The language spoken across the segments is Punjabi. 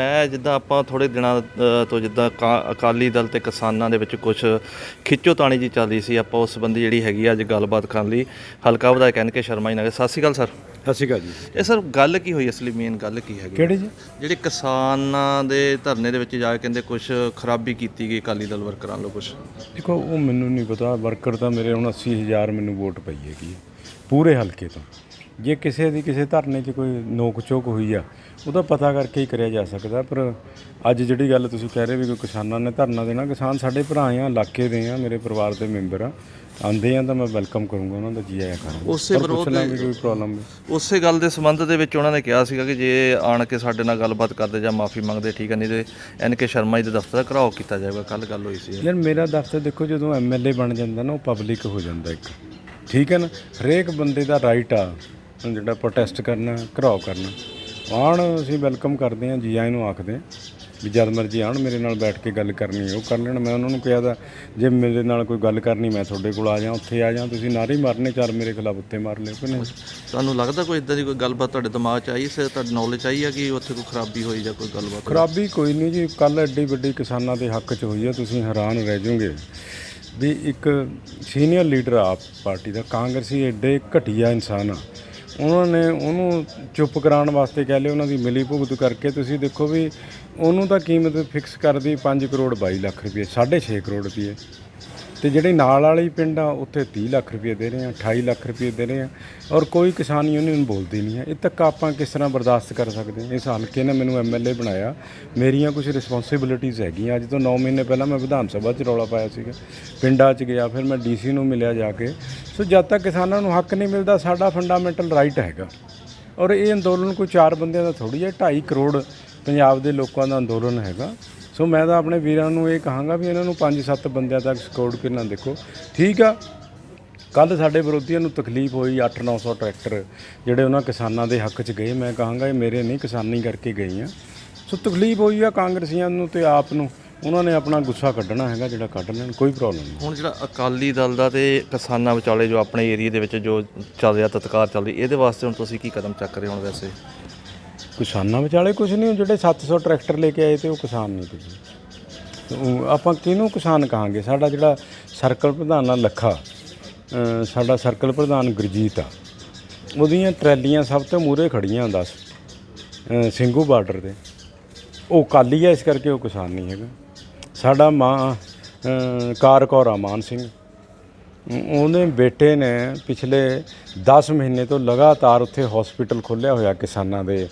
ਮੈਂ ਜਿੱਦਾਂ ਆਪਾਂ ਥੋੜੇ ਦਿਨਾਂ ਤੋਂ ਜਿੱਦਾਂ ਕਾ- ਅਕਾਲੀ ਦਲ ਤੇ ਕਿਸਾਨਾਂ ਦੇ ਵਿੱਚ ਕੁਝ ਖਿੱਚੋਤਾਣੀ ਜੀ ਚੱਲ ਰਹੀ ਸੀ ਆਪਾਂ ਉਸ ਸੰਬੰਧੀ ਜਿਹੜੀ ਹੈਗੀ ਆ ਅੱਜ ਗੱਲਬਾਤ ਕਰਨ ਲਈ। ਹਲਕਾ ਵਿਧਾਇਕ ਐਨ ਕੇ ਸ਼ਰਮਾ ਜੀ ਨਾਲ। ਸਤਿ ਸ਼੍ਰੀ ਅਕਾਲ ਸਰ। ਸਤਿ ਸ਼੍ਰੀ ਅਕਾਲ ਜੀ। ਇਹ ਸਰ ਗੱਲ ਕੀ ਹੋਈ? ਅਸਲੀ ਮੇਨ ਗੱਲ ਕੀ ਹੈਗੀ? ਕਿਹੜੇ ਜੀ? ਜਿਹੜੇ ਕਿਸਾਨਾਂ ਦੇ ਧਰਨੇ ਦੇ ਵਿੱਚ ਜਾ ਕੇ ਕਹਿੰਦੇ ਕੁਝ ਖਰਾਬੀ ਕੀਤੀ ਗਈ ਅਕਾਲੀ ਦਲ ਵਰਕਰਾਂ ਵੱਲੋਂ ਕੁਝ ਦੇਖੋ ਉਹ ਮੈਨੂੰ ਨਹੀਂ ਪਤਾ। ਵਰਕਰ ਤਾਂ ਮੇਰੇ ਹੁਣ 80000 ਮੈਨੂੰ ਵੋਟ ਪਈ ਹੈਗੀ ਪੂਰੇ ਹਲਕੇ ਤੋਂ। ਜੇ ਕਿਸੇ ਦੀ ਕਿਸੇ ਧਰਨੇ 'ਚ ਕੋਈ ਨੋਕ ਚੋਕ ਹੋਈ ਆ ਉਹਦਾ ਪਤਾ ਕਰਕੇ ਹੀ ਕਰਿਆ ਜਾ ਸਕਦਾ ਪਰ ਅੱਜ ਜਿਹੜੀ ਗੱਲ ਤੁਸੀਂ ਕਹਿ ਰਹੇ ਵੀ ਕੋਈ ਕਿਸਾਨਾਂ ਨੇ ਧਰਨਾ ਦੇਣਾ ਕਿਸਾਨ ਸਾਡੇ ਭਰਾ ਆ ਇਲਾਕੇ ਦੇ ਆ ਮੇਰੇ ਪਰਿਵਾਰ ਦੇ ਮੈਂਬਰ ਆ ਆਂਦੇ ਆ ਤਾਂ ਮੈਂ ਵੈਲਕਮ ਕਰੂੰਗਾ ਉਹਨਾਂ ਦਾ ਜੀ ਆਇਆਂ ਕਰਾਂਗਾ ਉਸੇ ਵਿਰੋਧ ਲਾਂਗੇ ਕੋਈ ਪ੍ਰੋਬਲਮ ਉਸੇ ਗੱਲ ਦੇ ਸੰਬੰਧ ਦੇ ਵਿੱਚ ਉਹਨਾਂ ਨੇ ਕਿਹਾ ਸੀਗਾ ਕਿ ਜੇ ਆਣ ਕੇ ਸਾਡੇ ਨਾਲ ਗੱਲਬਾਤ ਕਰਦੇ ਜਾਂ ਮਾਫੀ ਮੰਗਦੇ ਠੀਕ ਹੈ ਨਹੀਂ ਤੇ ਐਨ ਕੇ ਸ਼ਰਮਾ ਜੀ ਦੇ ਦਫ਼ਤਰ ਦਾ ਘਰਾਓ ਕੀਤਾ ਜਾਏਗਾ ਕੱਲ ਗੱਲ ਹੋਈ ਸੀ। ਯਾਰ ਮੇਰਾ ਦਫ਼ਤਰ ਦੇਖੋ ਜਦੋਂ ਐਮਐਲਏ ਬਣ ਜਾਂਦਾ ਨਾ ਉਹ ਪਬਲਿਕ ਹੋ ਜਾਂਦਾ ਇੱਕ। ਠੀਕ ਹੈ ਨਾ? ਹਰੇਕ ਬੰਦੇ ਦਾ ਰਾਈਟ ਆ ਜਿਹੜਾ ਪ੍ਰੋਟੈਸਟ ਕਰਨਾ ਘਰਾਓ ਕਰਨਾ। ਆਣ ਅਸੀਂ ਵੈਲਕਮ ਕਰਦੇ ਹਾਂ ਜੀ ਆਇਆਂ ਨੂੰ ਆਖਦੇ ਹਾਂ ਵੀ ਜਦ ਮਰਜ਼ੀ ਆਣ ਮੇਰੇ ਨਾਲ ਬੈਠ ਕੇ ਗੱਲ ਕਰਨੀ ਉਹ ਕਰ ਲੈਣ। ਮੈਂ ਉਹਨਾਂ ਨੂੰ ਕਿਹਾ ਦਾ ਜੇ ਮੇਰੇ ਨਾਲ ਕੋਈ ਗੱਲ ਕਰਨੀ ਮੈਂ ਤੁਹਾਡੇ ਕੋਲ ਆ ਜਾ ਉੱਥੇ ਆ ਜਾ ਤੁਸੀਂ ਨਾਰੇ ਮਾਰਨੇ ਚਾਰ ਮੇਰੇ ਖਿਲਾਫ ਉੱਤੇ ਮਾਰ ਲਿਓ ਕਿ ਨਹੀਂ? ਤੁਹਾਨੂੰ ਲੱਗਦਾ ਕੋਈ ਇਦਾਂ ਦੀ ਕੋਈ ਗੱਲਬਾਤ ਤੁਹਾਡੇ ਦਿਮਾਗ 'ਚ ਆਈ ਸੀ ਤੁਹਾਡੀ ਨੌਲੇਜ ਆਈ ਹੈ ਕਿ ਉੱਥੇ ਕੋਈ ਖਰਾਬੀ ਹੋਈ ਜਾਂ ਕੋਈ ਗੱਲਬਾਤ? ਖਰਾਬੀ ਕੋਈ ਨਹੀਂ ਜੀ ਕੱਲ ਐਡੀ ਵੱਡੀ ਕਿਸਾਨਾਂ ਦੇ ਹੱਕ 'ਚ ਹੋਈ ਹੈ ਤੁਸੀਂ ਹੈਰਾਨ ਰਹਿ ਜਾਓਗੇ। ਵੀ ਇੱਕ ਸੀਨੀਅਰ ਲੀਡਰ ਆ ਆਪ ਪਾਰਟੀ ਦਾ ਕਾਂਗਰਸੀ ਐਡੇ ਘਟੀਆ ਇਨਸਾਨ ਆ ਉਹਨਾਂ ਨੇ ਉਹਨੂੰ ਚੁੱਪ ਕਰਾਉਣ ਵਾਸਤੇ ਕਹਿ ਲਿਆ, ਉਹਨਾਂ ਦੀ ਮਿਲੀ ਭੁਗਤ ਕਰਕੇ ਤੁਸੀਂ ਦੇਖੋ ਵੀ ਉਹਨੂੰ ਤਾਂ ਕੀਮਤ ਫਿਕਸ ਕਰਦੀ 5 ਕਰੋੜ 22 ਲੱਖ ਰੁਪਏ 6.5 ਕਰੋੜ ਰੁਪਏ। ਤੇ ਜਿਹੜੇ ਨਾਲ ਵਾਲੀ ਪਿੰਡ ਆ, ਉੱਥੇ 30 ਲੱਖ ਰੁਪਏ ਦੇ ਰਹੇ ਆ 28 ਲੱਖ ਰੁਪਏ ਦੇ ਰਹੇ ਆ। ਔਰ ਕੋਈ ਕਿਸਾਨ ਯੂਨੀਅਨ ਬੋਲਦੀ ਨਹੀਂ ਹੈ ਇਹ ਤੱਕ ਆਪਾਂ ਕਿਸ ਤਰ੍ਹਾਂ ਬਰਦਾਸ਼ਤ ਕਰ ਸਕਦੇ ਹਾਂ ਇਸ ਹਲਕੇ ਨੇ ਮੈਨੂੰ ਐਮਐਲਏ ਬਣਾਇਆ। ਮੇਰੀਆਂ ਕੁਝ ਰਿਸਪੌਂਸਿਬਿਲਿਟੀਆਂ ਹੈਗੀਆਂ। ਅੱਜ ਤੋਂ 9 ਮਹੀਨੇ ਪਹਿਲਾਂ ਮੈਂ ਵਿਧਾਨ ਸਭਾ 'ਚ ਰੌਲਾ ਪਾਇਆ ਸੀਗਾ। ਪਿੰਡਾਂ 'ਚ ਗਿਆ, ਫਿਰ ਮੈਂ ਡੀਸੀ ਨੂੰ ਮਿਲਿਆ ਜਾ ਕੇ। ਸੋ ਜਦ ਤੱਕ ਕਿਸਾਨਾਂ ਨੂੰ ਹੱਕ ਨਹੀਂ ਮਿਲਦਾ, ਸਾਡਾ ਫੰਡਾਮੈਂਟਲ ਰਾਈਟ ਹੈਗਾ। ਔਰ ਇਹ ਅੰਦੋਲਨ ਕੋਈ ਚਾਰ ਬੰਦਿਆਂ ਦਾ ਥੋੜੀ ਹੈ 2.5 ਕਰੋੜ ਪੰਜਾਬ ਦੇ ਲੋਕਾਂ ਦਾ ਅੰਦੋਲਨ ਹੈਗਾ। ਸੋ ਮੈਂ ਤਾਂ ਆਪਣੇ ਵੀਰਾਂ ਨੂੰ ਇਹ ਕਹਾਂਗਾ ਵੀ ਇਹਨਾਂ ਨੂੰ 5-7 ਬੰਦਿਆਂ ਤੱਕ ਸਕੋਡ ਨਾ ਦੇਖੋ। ਠੀਕ ਆ। ਕੱਲ ਸਾਡੇ ਵਿਰੋਧੀਆਂ ਨੂੰ ਤਕਲੀਫ ਹੋਈ 8-900 ਟਰੈਕਟਰ, ਜਿਹੜੇ ਉਹਨਾਂ ਕਿਸਾਨਾਂ ਦੇ ਹੱਕ 'ਚ ਗਏ। ਮੈਂ ਕਹਾਂਗਾ ਇਹ ਮੇਰੇ ਨਹੀਂ, ਕਿਸਾਨੀ ਕਰਕੇ ਗਏ ਆ। ਸੋ ਤਕਲੀਫ ਹੋਈ ਆ ਕਾਂਗਰਸੀਆਂ ਨੂੰ ਤੇ ਆਪ ਨੂੰ। ਉਹਨਾਂ ਨੇ ਆਪਣਾ ਗੁੱਸਾ ਕੱਢਣਾ ਹੈਗਾ, ਜਿਹੜਾ ਕੱਢ ਲੈਣ, ਕੋਈ ਪ੍ਰੋਬਲਮ ਨਹੀਂ। ਹੁਣ ਜਿਹੜਾ ਅਕਾਲੀ ਦਲ ਦਾ ਤੇ ਕਿਸਾਨਾਂ ਵਿਚਾਲੇ ਜੋ ਆਪਣੇ ਏਰੀਆ ਦੇ ਵਿੱਚ ਜੋ ਚੱਲ ਰਿਹਾ ਤਤਕਾਰ ਚੱਲ ਰਹੀ, ਇਹਦੇ ਵਾਸਤੇ ਹੁਣ ਤੁਸੀਂ ਕੀ ਕਦਮ ਚੱਕ ਰਹੇ ਹੋ ਵੈਸੇ? ਕਿਸਾਨਾਂ ਵਿਚਾਲੇ ਕੁਝ ਨਹੀਂ ਉਹ ਜਿਹੜੇ 700 ਟਰੈਕਟਰ ਲੈ ਕੇ ਆਏ ਤੇ ਉਹ ਕਿਸਾਨ ਨਹੀਂ ਤੁਸੀਂ ਆਪਾਂ ਕਿਹਨੂੰ ਕਿਸਾਨ ਕਹਾਂਗੇ? ਸਾਡਾ ਜਿਹੜਾ ਸਰਕਲ ਪ੍ਰਧਾਨ ਆ ਲੱਖਾ ਸਾਡਾ ਸਰਕਲ ਪ੍ਰਧਾਨ ਗੁਰਜੀਤ ਆ। ਉਹਦੀਆਂ ਟਰੈਲੀਆਂ ਸਭ ਤੋਂ ਮੂਰੇ ਖੜੀਆਂ ਦੱਸ ਅ, ਸਿੰਘੂ ਬਾਰਡਰ ਤੇ। ਉਹ ਕਾਲੀ ਆ ਇਸ ਕਰਕੇ ਉਹ ਕਿਸਾਨ ਨਹੀਂ ਹੈਗਾ। ਸਾਡਾ ਮਾਂ ਕਾਰ ਕੌਰਾ ਮਾਨ ਸਿੰਘ। ਉਹਨੇ ਬੇਟੇ ਨੇ ਪਿਛਲੇ 10 ਮਹੀਨੇ ਤੋਂ ਲਗਾਤਾਰ ਉੱਥੇ ਹਸਪੀਟਲ ਖੋਲ੍ਹਿਆ ਹੋਇਆ ਕਿਸਾਨਾਂ ਦੇ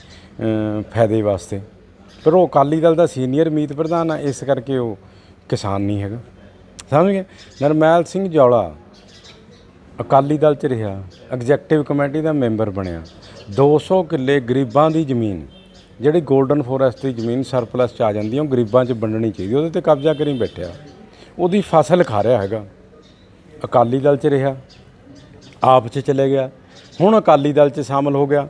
ਫਾਇਦੇ ਵਾਸਤੇ। ਪਰ ਉਹ ਅਕਾਲੀ ਦਲ ਦਾ ਸੀਨੀਅਰ ਮੀਤ ਪ੍ਰਧਾਨ ਆ, ਇਸ ਕਰਕੇ ਉਹ ਕਿਸਾਨ ਨਹੀਂ ਹੈਗਾ। ਸਮਝ ਗਏ? ਨਰਮੈਲ ਸਿੰਘ ਜੌਲਾ ਅਕਾਲੀ ਦਲ ਚ ਰਿਹਾ ਐਗਜ਼ੈਕਟਿਵ ਕਮੇਟੀ ਦਾ ਮੈਂਬਰ ਬਣਿਆ। 200 ਕਿੱਲੇ ਗਰੀਬਾਂ ਦੀ ਜ਼ਮੀਨ, ਜਿਹੜੀ 골ਡਨ ਫੋਰੈਸਟ ਦੀ ਜ਼ਮੀਨ ਸਰਪਲਸ ਚ ਆ ਜਾਂਦੀ ਹੈ ਉਹ ਗਰੀਬਾਂ ਚ ਵੰਡਣੀ ਚਾਹੀਦੀ ਉਹਦੇ ਤੇ ਕਬਜ਼ਾ ਕਰੀ ਬੈਠਿਆ। ਉਹਦੀ ਫਸਲ ਖਾ ਰਿਹਾ ਹੈਗਾ। ਅਕਾਲੀ ਦਲ ਚ ਰਿਹਾ, ਆਪ ਚ ਚਲੇ ਗਿਆ, ਹੁਣ ਅਕਾਲੀ ਦਲ ਚ ਸ਼ਾਮਲ ਹੋ ਗਿਆ।